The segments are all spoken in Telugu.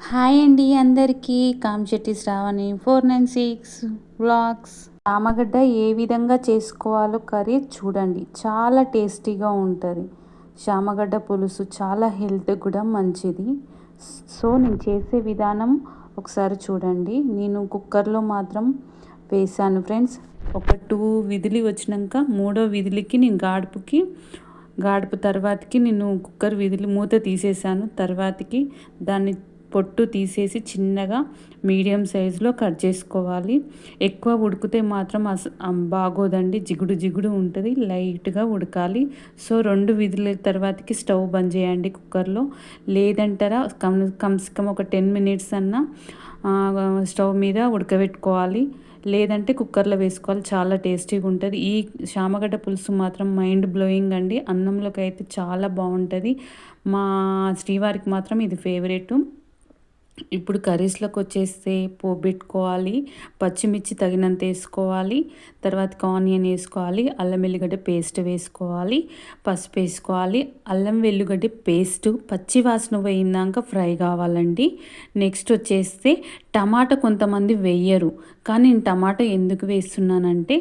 హాయ్ అండి అందరికీ Kamasetti Sravani four nine six blogs రామగడ్డ ఏ విధంగా చేసుకోవాలో కర్రీ చూడండి. చాలా టేస్టీగా ఉంటుంది. చామగడ్డ పులుసు చాలా హెల్త్ కూడా మంచిది. సో నేను చేసే విధానం ఒకసారి చూడండి. నేను కుక్కర్లో మాత్రం వేసాను ఫ్రెండ్స్. ఒక టూ విధులు వచ్చినాక మూడో విధులకి నేను గాడుపుకి గాడుపు తర్వాతకి నేను కుక్కర్ విధులు మూత తీసేసాను. తర్వాతకి దాన్ని పొట్టు తీసేసి చిన్నగా మీడియం సైజులో కట్ చేసుకోవాలి. ఎక్కువ ఉడికితే మాత్రం అస బాగోదండి. జిగుడు జిగుడు ఉంటుంది. లైట్గా ఉడకాలి. సో రెండు విధుల తర్వాతకి స్టవ్ బంద్ చేయండి కుక్కర్లో. లేదంటారా కమ్ కమ్స్ కమ్ ఒక టెన్ మినిట్స్ అన్నా స్టవ్ మీద ఉడకబెట్టుకోవాలి. లేదంటే కుక్కర్లో వేసుకోవాలి. చాలా టేస్టీగా ఉంటుంది. ఈ శామగడ్డ పులుసు మాత్రం మైండ్ బ్లోయింగ్ అండి. అన్నంలోకి అయితే చాలా బాగుంటుంది. మా శ్రీవారికి మాత్రం ఇది ఫేవరెట్. ఇప్పుడు కర్రీస్లోకి వచ్చేస్తే పోబెట్టుకోవాలి పచ్చిమిర్చి తగినంత వేసుకోవాలి తర్వాత ఆనియన్ వేసుకోవాలి అల్లం వెల్లిగడ్డ పేస్ట్ వేసుకోవాలి పసుపు వేసుకోవాలి అల్లం వెల్లుగడ్డ పేస్ట్ పచ్చి వాసన పోయిందాక ఫ్రై కావాలండి. నెక్స్ట్ వచ్చేస్తే టమాటా కొంతమంది వేయరు కానీ నేను టమాటా ఎందుకు వేస్తున్నానంటే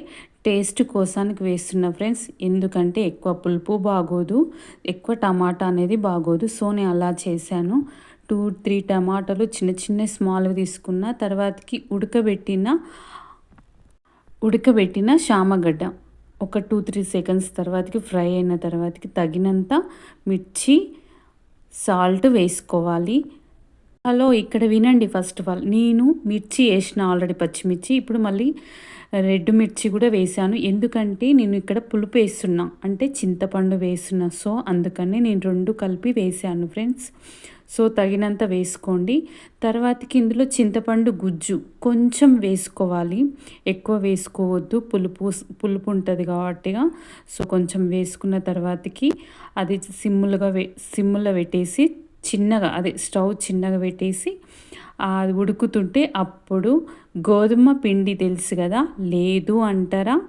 టేస్ట్ కోసానికి వేస్తున్నా ఫ్రెండ్స్ ఎందుకంటే ఎక్కువ పులుపు బాగోదు ఎక్కువ టమాటా అనేది బాగోదు సో నేను అలా చేశాను. టూ త్రీ టమాటాలు చిన్న చిన్న స్మాల్గా తీసుకున్న తర్వాతకి ఉడకబెట్టిన ఉడకబెట్టిన శామగడ్డ ఒక టూ త్రీ సెకండ్స్ తర్వాతకి ఫ్రై అయిన తర్వాతకి తగినంత మిర్చి సాల్ట్ వేసుకోవాలి. హలో ఇక్కడ వినండి ఫస్ట్ ఆఫ్ ఆల్. నేను మిర్చి వేసిన ఆల్రెడీ పచ్చిమిర్చి ఇప్పుడు మళ్ళీ రెడ్ మిర్చి కూడా వేసాను. ఎందుకంటే నేను ఇక్కడ పులుపు వేస్తున్నా అంటే చింతపండు వేస్తున్నా. సో అందుకని నేను రెండు కలిపి వేసాను ఫ్రెండ్స్. సో తగినంత వేసుకోండి. తర్వాతకి ఇందులో చింతపండు గుజ్జు కొంచెం వేసుకోవాలి. ఎక్కువ వేసుకోవద్దు. పులుపు పులుపు ఉంటుంది కాబట్టిగా. సో కొంచెం వేసుకున్న తర్వాతకి అది సిమ్ములుగా వే సిమ్ములో పెట్టేసి చిన్నగా అదే స్టవ్ చిన్నగా పెట్టేసి అది ఉడుకుతుంటే అప్పుడు గోధుమ పిండి తెలుసు కదా? లేదు అంటారా?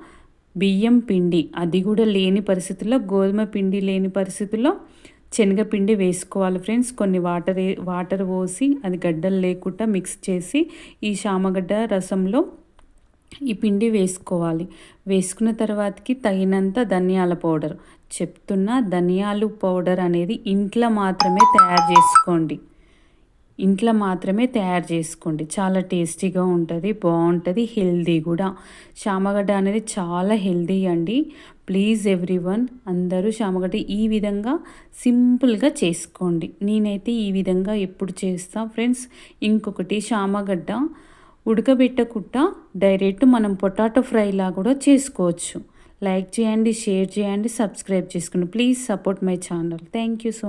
బియ్యం పిండి. అది కూడా లేని పరిస్థితుల్లో గోధుమ పిండి లేని పరిస్థితుల్లో శనగపిండి వేసుకోవాలి ఫ్రెండ్స్. కొన్ని వాటర్ వాటర్ పోసి అది గడ్డలు లేకుండా మిక్స్ చేసి ఈ శామగడ్డ రసంలో ఈ పిండి వేసుకోవాలి. వేసుకున్న తర్వాతకి తగినంత ధనియాల పౌడర్. చెప్తున్న ధనియాలు పౌడర్ అనేది ఇంట్లో మాత్రమే తయారు చేసుకోండి. ఇంట్లో మాత్రమే తయారు చేసుకోండి. చాలా టేస్టీగా ఉంటుంది బాగుంటుంది హెల్దీ కూడా. చామగడ్డ అనేది చాలా హెల్దీ అండి. ప్లీజ్ ఎవ్రీ వన్ అందరూ చామగడ్డ ఈ విధంగా సింపుల్గా చేసుకోండి. నేనైతే ఈ విధంగా ఎప్పుడు చేస్తా ఫ్రెండ్స్. ఇంకొకటి చామగడ్డ ఉడకబెట్టకుండా డైరెక్ట్ మనం పొటాటో ఫ్రైలా కూడా చేసుకోవచ్చు. లైక్ చేయండి షేర్ చేయండి సబ్స్క్రైబ్ చేసుకోండి please support my channel. Thank you so much